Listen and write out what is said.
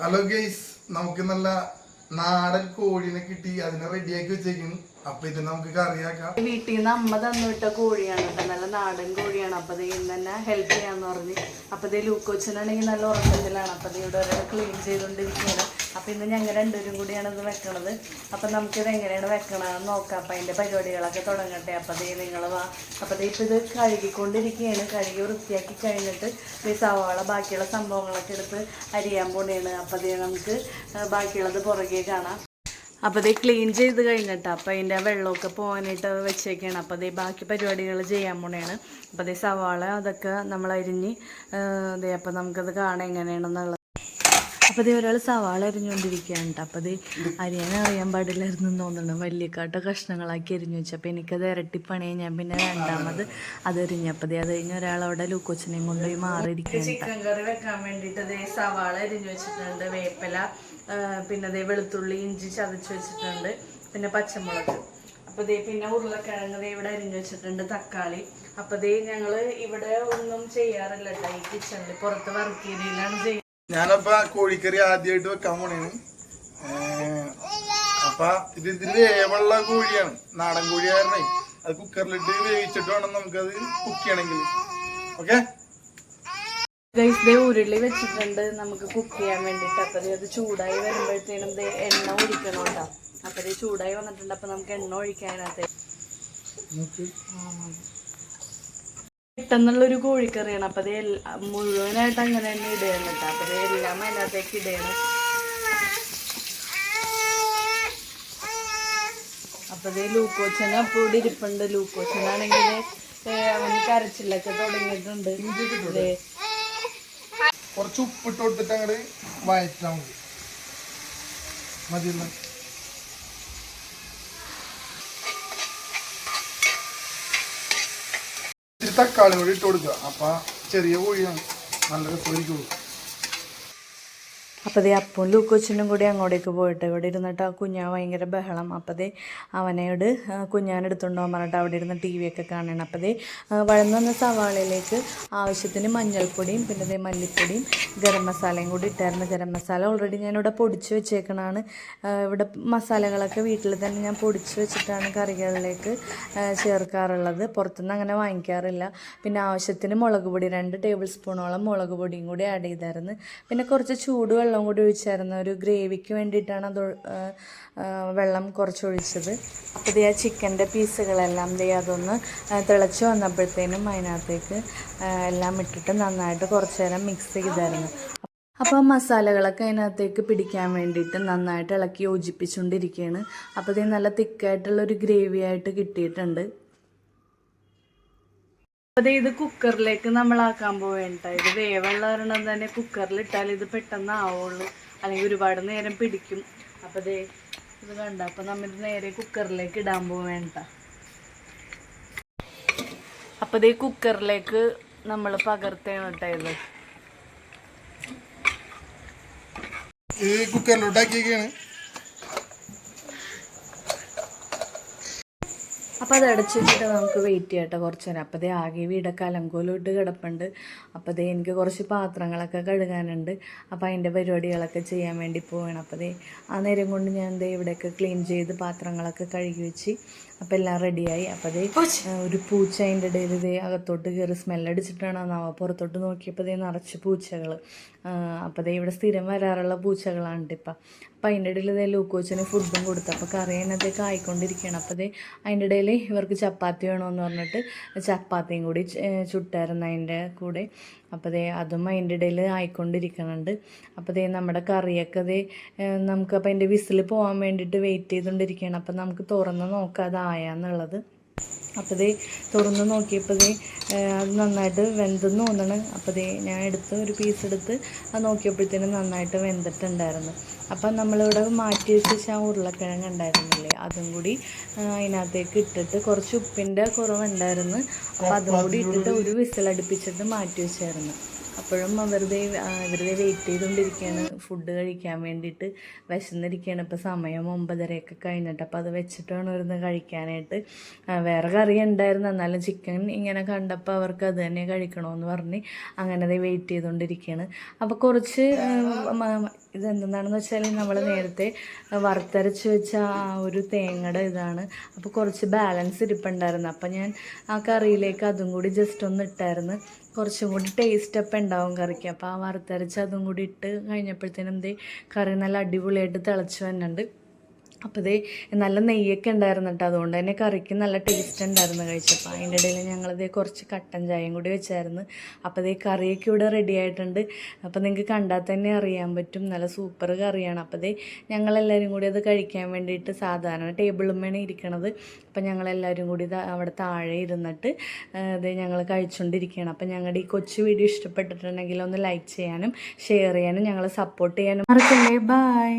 Hello guys നമുക്ക് നല്ല നാടൻ കോഴിനെ കിട്ടി അതിനെ റെഡിയാക്കി വെച്ചേക്കുന്നു. അപ്പൊ ഇത് നമുക്ക് കറിയാക്കാം വീട്ടിൽ നിന്ന് അമ്മ തന്നു വിട്ട കോഴിയാണ് നല്ല നാടൻ കോഴിയാണ്. അപ്പൊ ഇന്ന് തന്നെ ഹെൽപ്പ് ചെയ്യാന്ന് പറഞ്ഞ്. അപ്പൊ ഇത് ലൂക്കോച്ചനാണെങ്കിൽ നല്ല ഉറക്കത്തിലാണ്. അപ്പൊ ഇവിടെ ഒരാൾ ക്ലീൻ ചെയ്തുകൊണ്ടിരിക്കുകയാണ് അപ്പൊ ഇന്ന് ഞങ്ങൾ രണ്ടുപേരും കൂടിയാണ് ഇത് വെക്കണത്. അപ്പൊ നമുക്ക് ഇത് എങ്ങനെയാണ് വെക്കണമെന്ന് നോക്കാം. അപ്പൊ അതിന്റെ പരിപാടികളൊക്കെ തുടങ്ങട്ടെ. അപ്പൊ ഇത് നിങ്ങൾ വാ. അപ്പൊ ഇപ്പൊ ഇത് കഴുകിക്കൊണ്ടിരിക്കുകയാണ്. കഴുകി വൃത്തിയാക്കി കഴിഞ്ഞിട്ട് ഈ സവാള ബാക്കിയുള്ള സംഭവങ്ങളൊക്കെ എടുത്ത് അരിയാൻ പോണേണ്. അപ്പൊ ഇത് നമുക്ക് ബാക്കിയുള്ളത് പുറകെ കാണാം. അപ്പോൾ ഇത് ക്ലീൻ ചെയ്ത് കഴിഞ്ഞിട്ട് അപ്പോൾ അതിന്റെ വെള്ളമൊക്കെ പോകാനായിട്ട് വെച്ചേക്കാണ്. അപ്പോൾ അതേ ബാക്കി പരിപാടികൾ ചെയ്യാൻ പോണേണ്. അപ്പോൾ അതേ സവാള അതൊക്കെ നമ്മൾ അരിഞ്ഞ് അതെ അപ്പോൾ നമുക്കത് കാണാം എങ്ങനെയാണെന്നുള്ളത്. അപ്പോൾ അതേ ഒരാൾ സവാള അരിഞ്ഞുകൊണ്ടിരിക്കുകയാണ് കേട്ടോ അപ്പോൾ അത് അരിയാൻ അറിയാൻ പാടില്ലായിരുന്നു എന്ന് തോന്നുന്നു. വലിയ കാട്ട കഷ്ണങ്ങളാക്കി അരിഞ്ഞു വെച്ചു. അപ്പോൾ എനിക്കത് ഇരട്ടിപ്പണിയെ ഞാൻ പിന്നെ രണ്ടാമത് അത് എറിഞ്ഞു അപ്പോൾ അത് കഴിഞ്ഞ് ഒരാളവിടെ ലൂക്കോച്ചനെയും കൊണ്ടുപോയി മാറിയിരിക്കുകയാണ് ചിക്കൻ കറി വെക്കാൻ വേണ്ടിയിട്ട് അതേ സവാള അരിഞ്ഞു വെച്ചിട്ടുണ്ട് വേപ്പില പിന്നെ അതേ വെളുത്തുള്ളി ഇഞ്ചി ചതച്ച് വെച്ചിട്ടുണ്ട് പിന്നെ പച്ചമുളക്. അപ്പോൾ ദേ പിന്നെ ഉരുളക്കിഴങ്ങ് ദേ ഇവിടെ അരിഞ്ഞു വെച്ചിട്ടുണ്ട് തക്കാളി. അപ്പോൾ ദേ ഞങ്ങൾ ഇവിടെ ഒന്നും ചെയ്യാറില്ല ഈ കിച്ചണിൽ പുറത്ത് വർക്ക് ഏരിയയിലാണ് ചെയ്യുന്നത്. ഞാനപ്പ കോഴിക്കറി ആദ്യമായിട്ട് വെക്കാൻ പോണേണ്. അപ്പൊ ഇത് ഇതിന് വേവുള്ള കോഴിയാണ്. നാടൻ കോഴി കാരണേ അത് കുക്കറിലിട്ട് വേവിച്ചിട്ട് വേണം നമുക്കത് കുക്ക് ചെയ്യണമെങ്കിൽ ഓക്കെ? ഉരുളി വെച്ചിട്ടുണ്ട്. നമുക്ക് കുക്ക് ചെയ്യാൻ വേണ്ടിട്ട് അപ്പൊ അത് ചൂടായി വരുമ്പോഴത്തേനും എണ്ണ ഒഴിക്കണം അപ്പൊ ചൂടായി വന്നിട്ടുണ്ട്. അപ്പൊ നമുക്ക് എണ്ണ ഒഴിക്കാനകത്ത് പെട്ടെന്നുള്ളൊരു കോഴിക്കറിയാണ്. അപ്പോൾ അത് മുഴുവനായിട്ട് അങ്ങനെ തന്നെ ഇടയാണ് കേട്ടോ. അപ്പോൾ അത് എല്ലാം അതിനകത്തേക്ക് ഇടയാണ് അപ്പൊ അതേ ലൂക്കോച്ചന അപ്പോൾ ഇവിടെ ഇരിപ്പുണ്ട് ലൂക്കോച്ചനാണെങ്കിൽ അവന് കരച്ചിലൊക്കെ തുടങ്ങിയിട്ടുണ്ട്. കുറച്ച് ഉപ്പിട്ട് കൊടുത്തിട്ട് അങ്ങോട്ട് വയറ്റാൻ മതി. തക്കാളി കൂടി ഇട്ട് കൊടുക്കുക അപ്പൊ ചെറിയ കോഴിയാണ് നല്ല രസമായിരിക്കുള്ളൂ അപ്പോൾ ദേ അപ്പും ലൂക്കോച്ചിനും കൂടി അങ്ങോട്ടേക്ക് പോയിട്ട് ഇവിടെ ഇരുന്നിട്ട് ആ കുഞ്ഞാൻ ഭയങ്കര ബഹളം. അപ്പോൾ ദേ അവനോട് കുഞ്ഞാനെടുത്തുണ്ടോ പറഞ്ഞിട്ട് അവിടെ ഇരുന്ന് ടി വി ഒക്കെ കാണണം അപ്പോൾ ദേ വഴന്നു വന്ന സവാളയിലേക്ക് ആവശ്യത്തിന് മഞ്ഞൾപ്പൊടിയും പിന്നെ ദേ മല്ലിപ്പൊടിയും ഗരം മസാലയും കൂടി ഇട്ടായിരുന്നു. ഗരം മസാല ഓൾറെഡി ഞാനിവിടെ പൊടിച്ച് വെച്ചേക്കണാണ്. ഇവിടെ മസാലകളൊക്കെ വീട്ടിൽ തന്നെ ഞാൻ പൊടിച്ച് വെച്ചിട്ടാണ് കറികളിലേക്ക് ചേർക്കാറുള്ളത്. പുറത്തുനിന്ന് അങ്ങനെ വാങ്ങിക്കാറില്ല. പിന്നെ ആവശ്യത്തിന് മുളക് പൊടി രണ്ട് ടേബിൾ സ്പൂണോളം മുളക് പൊടിയും കൂടി ആഡ് ചെയ്തായിരുന്നു. പിന്നെ കുറച്ച് ചൂട് വെള്ളം കൂടി ഒഴിച്ചായിരുന്നു. ഒരു ഗ്രേവിക്ക് വേണ്ടിയിട്ടാണ് അത് വെള്ളം കുറച്ച് ഒഴിച്ചത് അപ്പോൾ ഇതേ ആ ചിക്കന്റെ പീസുകളെല്ലാം ദേ അതൊന്ന് തിളച്ച് വന്നപ്പോഴത്തേനും അതിനകത്തേക്ക് എല്ലാം ഇട്ടിട്ട് നന്നായിട്ട് കുറച്ച് നേരം മിക്സ് ചെയ്തായിരുന്നു. അപ്പോൾ മസാലകളൊക്കെ അതിനകത്തേക്ക് പിടിക്കാൻ വേണ്ടിയിട്ട് നന്നായിട്ട് ഇളക്കി യോജിപ്പിച്ചുകൊണ്ടിരിക്കുകയാണ് അപ്പോൾ ഇത് നല്ല തിക്കായിട്ടുള്ളൊരു ഗ്രേവി ആയിട്ട് കിട്ടിയിട്ടുണ്ട്. അതെ ഇത് കുക്കറിലേക്ക് നമ്മൾ നമ്മളാക്കാൻ പോവേണ്ട ഇത് വേവുള്ള കാരണം തന്നെ കുക്കറിൽ ഇട്ടാൽ ഇത് പെട്ടെന്ന് ആവുള്ളൂ അല്ലെങ്കിൽ ഒരുപാട് നേരം പിടിക്കും. അപ്പോൾ ദേ ഇത് കണ്ട? അപ്പോൾ നമ്മൾ ഇത് നേരെ കുക്കറിലേക്ക് ഇടാൻ പോവേണ്ട അപ്പോൾ ദേ കുക്കറിലേക്ക് നമ്മൾ പകർത്തേണം കേട്ടോ ഇത്. കുക്കറിലോട്ടാക്കിയൊക്കെയാണ് അപ്പോൾ അത് അടച്ച് വെച്ചിട്ട് നമുക്ക് വെയിറ്റ് ചെയ്യട്ടെ കുറച്ച് നേരം. അപ്പോൾ ദേ ആകെ വീടൊക്കെ അലങ്കോലോട്ട് കിടപ്പുണ്ട്. അപ്പോൾ ദേ എനിക്ക് കുറച്ച് പാത്രങ്ങളൊക്കെ കഴുകാനുണ്ട്. അപ്പോൾ അതിന്റെ പരിപാടികളൊക്കെ ചെയ്യാൻ വേണ്ടി പോവുകയാണ് അപ്പോൾ ദേ ആ നേരം കൊണ്ട് ഞാൻ ദേ ഇവിടെയൊക്കെ ക്ലീൻ ചെയ്ത് പാത്രങ്ങളൊക്കെ കഴുകി വെച്ച് അപ്പോൾ എല്ലാം റെഡിയായി അപ്പോൾ അതേ ഒരു പൂച്ച അതിന്റെ ഇടയിൽ ഇതേ അകത്തോട്ട് കയറി സ്മെല്ലടിച്ചിട്ടാണ് നാവ പുറത്തോട്ട് നോക്കിയപ്പോൾ ദേ നിറച്ച് പൂച്ചകൾ അപ്പോൾ അതേ ഇവിടെ സ്ഥിരം വരാറുള്ള പൂച്ചകളാണ് ഇപ്പം. അപ്പോൾ അതിന്റെ ഇടയിൽ ഇതേ ലൂക്കോച്ചിന് ഫുഡും കൊടുത്തു. അപ്പോൾ കറി അതിനകത്തേക്ക് ആയിക്കൊണ്ടിരിക്കുകയാണ് അപ്പോൾ അത് അതിന്റെ ഇടയിൽ ഇവർക്ക് ചപ്പാത്തി വേണമെന്ന് പറഞ്ഞിട്ട് ചപ്പാത്തിയും കൂടി ചുട്ടായിരുന്നു അതിന്റെ കൂടെ. അപ്പോൾ അതേ അതും അതിന്റെ ഇടയിൽ ആയിക്കൊണ്ടിരിക്കുന്നുണ്ട്. അപ്പോൾ അതേ നമ്മുടെ കറിയൊക്കെ അതേ നമുക്ക് അപ്പോൾ അതിന്റെ വിസിൽ പോകാൻ വേണ്ടിയിട്ട് വെയിറ്റ് ചെയ്തുകൊണ്ടിരിക്കുകയാണ് അപ്പോൾ നമുക്ക് തുറന്ന് നോക്കാം അതായാന്നുള്ളത് അപ്പോൾ ഇത് തുറന്ന് നോക്കിയപ്പോൾ ദേ അത് നന്നായിട്ട് വെന്തെന്ന് തോന്നണ്. അപ്പോൾ ദേ ഞാൻ എടുത്ത് ഒരു പീസ് എടുത്ത് അത് നോക്കിയപ്പോഴത്തേനും നന്നായിട്ട് വെന്തിട്ടുണ്ടായിരുന്നു. അപ്പം നമ്മളിവിടെ മാറ്റി വെച്ച ആ ഉരുളക്കിഴങ്ങ് ഉണ്ടായിരുന്നില്ലേ അതും കൂടി അതിനകത്തേക്ക് ഇട്ടിട്ട് കുറച്ച് ഉപ്പിന്റെ കുറവുണ്ടായിരുന്നു. അപ്പോൾ അതും കൂടി ഇട്ടിട്ട് ഒരു വിസിലടുപ്പിച്ചിട്ട് മാറ്റി വെച്ചായിരുന്നു. അപ്പോഴും വെറുതെ വെറുതെ വെയിറ്റ് ചെയ്തുകൊണ്ടിരിക്കുകയാണ് ഫുഡ് കഴിക്കാൻ വേണ്ടിയിട്ട് വിശന്നിരിക്കുകയാണ് ഇപ്പോൾ സമയം ഒമ്പതരയൊക്കെ കഴിഞ്ഞിട്ട് അപ്പോൾ അത് വെച്ചിട്ട് വേണം ഇരുന്ന് കഴിക്കാനായിട്ട്. വേറെ കറി ഉണ്ടായിരുന്നു. എന്നാലും ചിക്കൻ ഇങ്ങനെ കണ്ടപ്പോൾ അവർക്ക് അത് തന്നെ കഴിക്കണമെന്ന് പറഞ്ഞ് അങ്ങനെ വെയിറ്റ് ചെയ്തുകൊണ്ടിരിക്കുകയാണ് അപ്പോൾ കുറച്ച് ഇതെന്താണെന്ന് വെച്ചാൽ നമ്മൾ നേരത്തെ വറുത്തരച്ച് വെച്ച ആ ഒരു തേങ്ങയുടെ ഇതാണ്. അപ്പോൾ കുറച്ച് ബാലൻസ് ഇരിപ്പുണ്ടായിരുന്നു. അപ്പോൾ ഞാൻ ആ കറിയിലേക്ക് അതും കൂടി ജസ്റ്റ് ഒന്ന് ഇട്ടായിരുന്നു. കുറച്ചും കൂടി ടേസ്റ്റ് അപ്പം ഉണ്ടാവും കറിക്ക്. അപ്പോൾ ആ വറുത്തരച്ച് അതും കൂടി ഇട്ട് കഴിഞ്ഞപ്പോഴത്തേനും എന്തേ കറി നല്ല അടിപൊളിയായിട്ട് തിളച്ച് വന്നിട്ടുണ്ട് അപ്പോൾ ഇതേ നല്ല നെയ്യൊക്കെ ഉണ്ടായിരുന്നു കേട്ടോ അതുകൊണ്ട് തന്നെ കറിക്ക് നല്ല ടേസ്റ്റ് ഉണ്ടായിരുന്നു കഴിച്ചപ്പോൾ അതിന്റെ ഇടയിൽ ഞങ്ങളിതേ കുറച്ച് കട്ടൻ ചായയും കൂടി വെച്ചായിരുന്നു. അപ്പോൾ ഇതേ കറിയൊക്കെ ഇവിടെ റെഡി ആയിട്ടുണ്ട്. അപ്പോൾ നിങ്ങൾക്ക് കണ്ടാൽ തന്നെ അറിയാൻ പറ്റും. നല്ല സൂപ്പർ കറിയാണ്. അപ്പോൾ ഇതേ ഞങ്ങളെല്ലാവരും കൂടി അത് കഴിക്കാൻ വേണ്ടിയിട്ട് സാധാരണ ടേബിളുമ്മേണ് ഇരിക്കണത്. അപ്പോൾ ഞങ്ങളെല്ലാവരും കൂടി അവിടെ താഴെ ഇരുന്നിട്ട് ഇത് ഞങ്ങൾ കഴിച്ചുകൊണ്ടിരിക്കുകയാണ് അപ്പോൾ ഞങ്ങളുടെ ഈ കൊച്ചു വീഡിയോ ഇഷ്ടപ്പെട്ടിട്ടുണ്ടെങ്കിൽ ഒന്ന് ലൈക്ക് ചെയ്യാനും ഷെയർ ചെയ്യാനും ഞങ്ങളെ സപ്പോർട്ട് ചെയ്യാനും മറക്കല്ലേ. ബായ്